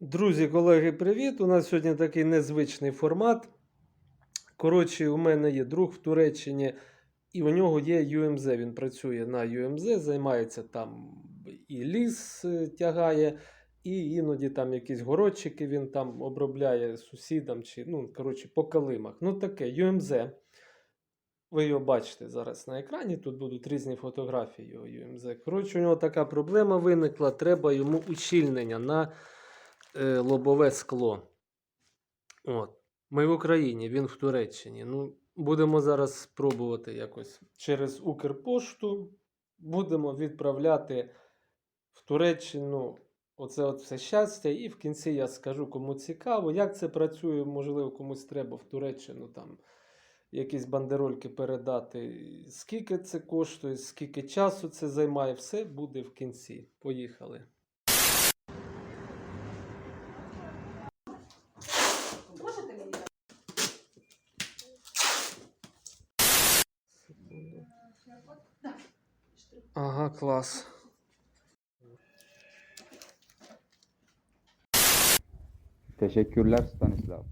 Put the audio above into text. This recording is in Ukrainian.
Друзі, колеги, привіт! У нас сьогодні такий незвичний формат. Коротше, у мене є друг в Туреччині, і у нього є UMZ. Він працює на UMZ, займається там і ліс е, тягає, і іноді там якісь городчики він там обробляє сусідам, чи, ну, коротше, по калимах. Ну, таке, UMZ. Ви його бачите зараз на екрані. Тут будуть різні фотографії його UMZ. Коротше, у нього така проблема виникла. Треба йому ущільнення на лобове скло. От. Ми в Україні, він в Туреччині. Ну, будемо зараз спробувати якось через Укрпошту. Будемо відправляти в Туреччину оце от все щастя. І в кінці я скажу, кому цікаво, як це працює, можливо, комусь треба в Туреччину там якісь бандерольки передати. Скільки це коштує, скільки часу це займає, все буде в кінці. Поїхали. Ага, клас. Teşekkürler Stanislav.